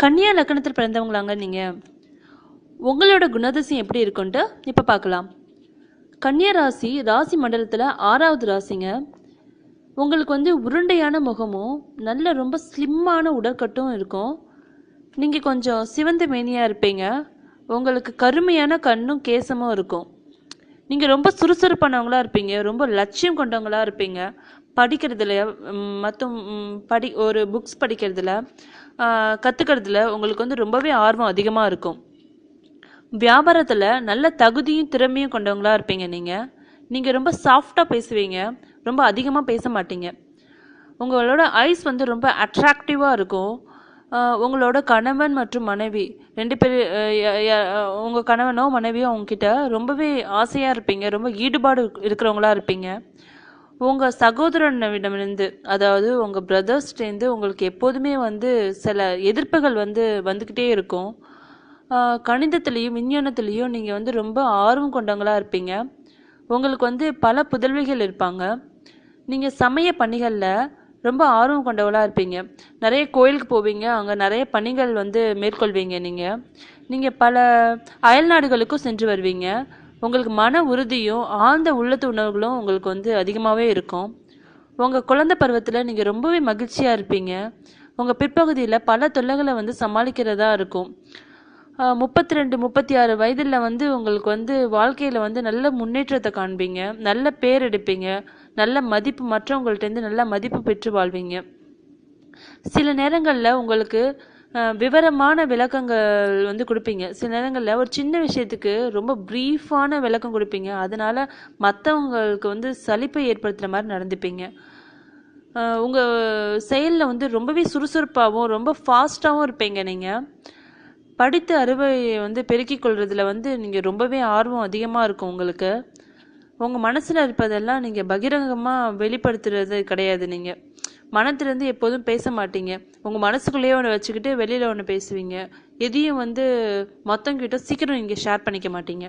கன்னியா லக்னத்தில் பிறந்தவங்களாங்க நீங்கள் உங்களோட குணதசியம் எப்படி இருக்குன்ட்டு இப்போ பார்க்கலாம். கன்னியா ராசி ராசி மண்டலத்தில் ஆறாவது ராசிங்க. உங்களுக்கு வந்து உருண்டையான முகமும் நல்ல ரொம்ப ஸ்லிம்மான உடற்கட்டும் இருக்கும். நீங்கள் கொஞ்சம் சிவந்த மேனியாக இருப்பீங்க. உங்களுக்கு கருமையான கண்ணும் கேசமும் இருக்கும். நீங்கள் ரொம்ப சுறுசுறுப்பானவங்களாக இருப்பீங்க. ரொம்ப லட்சியம் கொண்டவங்களாக இருப்பீங்க. படிக்கிறதுல மற்றும் படி ஒரு புக்ஸ் படிக்கிறதுல கற்றுக்கிறதுல உங்களுக்கு வந்து ரொம்பவே ஆர்வம் அதிகமாக இருக்கும். வியாபாரத்தில் நல்ல தகுதியும் திறமையும் கொண்டவங்களா இருப்பீங்க நீங்கள் நீங்கள் ரொம்ப சாஃப்டாக பேசுவீங்க. ரொம்ப அதிகமாக பேச மாட்டீங்க. உங்களோட ஐஸ் வந்து ரொம்ப அட்ராக்டிவாக இருக்கும். உங்களோட கணவன் மற்றும் மனைவி ரெண்டு பேர் உங்கள் கணவனோ மனைவியோ உங்ககிட்ட ரொம்பவே ஆசையாக இருப்பீங்க. ரொம்ப ஈடுபாடு இருக்கிறவங்களா இருப்பீங்க. உங்கள் சகோதரனிடமிருந்து அதாவது உங்கள் பிரதர்ஸ்டேருந்து உங்களுக்கு எப்போதுமே வந்து சில எதிர்ப்புகள் வந்து வந்துக்கிட்டே இருக்கும். கணிதத்துலேயும் விஞ்ஞானத்துலேயும் நீங்கள் வந்து ரொம்ப ஆர்வம் கொண்டவங்களாக இருப்பீங்க. உங்களுக்கு வந்து பல புதல்விகள் இருப்பாங்க. நீங்கள் சமய பணிகளில் ரொம்ப ஆர்வம் கொண்டவளாக இருப்பீங்க. நிறைய கோயிலுக்கு போவீங்க அங்கே நிறைய பணிகள் வந்து மேற்கொள்வீங்க நீங்கள் நீங்கள் பல அயல்நாடுகளுக்கும் சென்று வருவீங்க. உங்களுக்கு மன உறுதியும் ஆழ்ந்த உள்ளத்து உணர்வுகளும் உங்களுக்கு வந்து அதிகமாகவே இருக்கும். உங்கள் குழந்தை பருவத்தில் நீங்கள் ரொம்பவே மகிழ்ச்சியாக இருப்பீங்க. உங்கள் பிற்பகுதியில் பல தொல்லைகளை வந்து சமாளிக்கிறதா இருக்கும். முப்பத்தி ரெண்டு முப்பத்தி ஆறு வயதில் வந்து உங்களுக்கு வந்து வாழ்க்கையில் வந்து நல்ல முன்னேற்றத்தை காண்பீங்க. நல்ல பேர் எடுப்பீங்க. நல்ல மதிப்பு மற்றவங்கள்ட்டேருந்து நல்ல மதிப்பு பெற்று வாழ்வீங்க. சில நேரங்களில் உங்களுக்கு விவரமான விளக்கங்கள் வந்து கொடுப்பீங்க. சில நேரங்களில் ஒரு சின்ன விஷயத்துக்கு ரொம்ப ப்ரீஃபான விளக்கம் கொடுப்பீங்க. அதனால் மற்றவங்களுக்கு வந்து சலிப்பை ஏற்படுத்துகிற மாதிரி நடந்துப்பீங்க. உங்கள் செயலில் வந்து ரொம்பவே சுறுசுறுப்பாகவும் ரொம்ப ஃபாஸ்ட்டாகவும் இருப்பீங்க நீங்கள் படித்த அறுவையை வந்து பெருக்கிக் கொள்றதுல வந்து நீங்கள் ரொம்பவே ஆர்வம் அதிகமாக இருக்கும் உங்களுக்கு. உங்கள் மனசில் இருப்பதெல்லாம் நீங்கள் பகிரங்கமாக வெளிப்படுத்துறது கிடையாது நீங்கள் மனத்திலேருந்து எப்போதும் பேச மாட்டீங்க உங்கள் மனசுக்குள்ளேயே ஒன்று வச்சுக்கிட்டு வெளியில் ஒன்று பேசுவீங்க. எதையும் வந்து மற்றவங்கிட்ட சீக்கிரம் நீங்கள் ஷேர் பண்ணிக்க மாட்டீங்க.